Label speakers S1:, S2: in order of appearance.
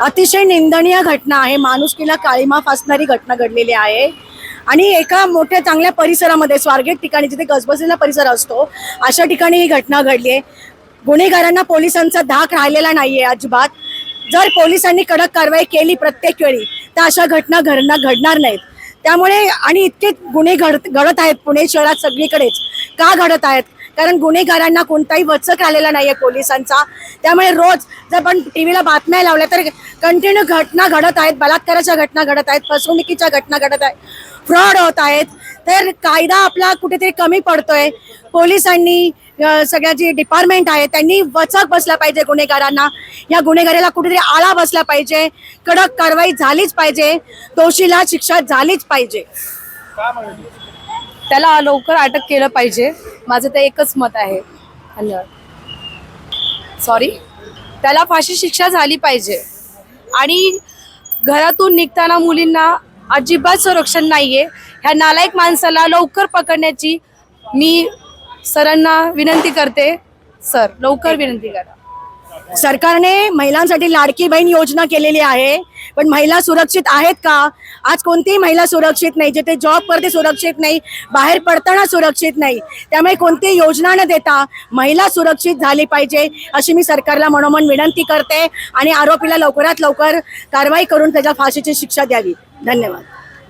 S1: अतिशय निंदनीय घटना आहे. माणुसकीला काळीमा फासणारी घटना घडलेली आहे. आणि एका मोठ्या चांगल्या परिसरामध्ये स्वारगेट ठिकाणी जिथे गजबजलेला परिसर असतो अशा ठिकाणी ही घटना घडली आहे. गुन्हेगारांना पोलिसांचा धाक राहिलेला नाहीये अजिबात. जर पोलिसांनी कडक कारवाई केली प्रत्येक वेळी तर अशा घटना घडणार घडणार नाहीत. त्यामुळे आणि इतके गुन्हे घड घडत आहेत पुणे शहरात सगळीकडेच. का घडत आहेत? कारण गुन्हेगारांना कोणताही वचक राहिलेला नाही आहे पोलिसांचा. त्यामुळे रोज जर आपण टी व्हीला बातम्या लावल्या तर कंटिन्यू घटना घडत आहेत बलात्काराच्या घटना घडत आहेत फसवणुकीच्या घटना घडत आहेत फ्रॉड होत आहेत. तर कायदा आपला कुठेतरी कमी पडतोय. पोलिसांनी सगळ्या जी डिपार्टमेंट आहे त्यांनी वचक बसला पाहिजे गुन्हेगारांना. या गुन्हेगाराला कुठेतरी आळा बसला पाहिजे. कडक कारवाई झालीच पाहिजे. दोषीला शिक्षा झालीच पाहिजे.
S2: त्याला लवकर अटक केलं पाहिजे. माझं ते एकच मत आहे. धन्यवाद सॉरी त्याला फाशी शिक्षा झाली पाहिजे. आणि घरातून निघताना मुलींना अजिबात संरक्षण नाहीये. ह्या नालायक माणसाला लवकर पकडण्याची मी सरांना विनंती करते. सर लवकर विनंती करा.
S1: सरकारने महिलांसाठी लाडकी बहीण योजना केलेली आहे. पण महिला सुरक्षित आहेत का? आज कोणतीही महिला सुरक्षित नाही जिथे जॉब करते सुरक्षित नाही बाहेर पडताना सुरक्षित नाही त्यामुळे कोणतीही योजना न देता महिला सुरक्षित झाली पाहिजे अशी मी सरकारला मनोमन विनंती करते आणि आरोपीला लवकरात लवकर कारवाई करून त्याच्या फाशीची शिक्षा द्यावी. धन्यवाद.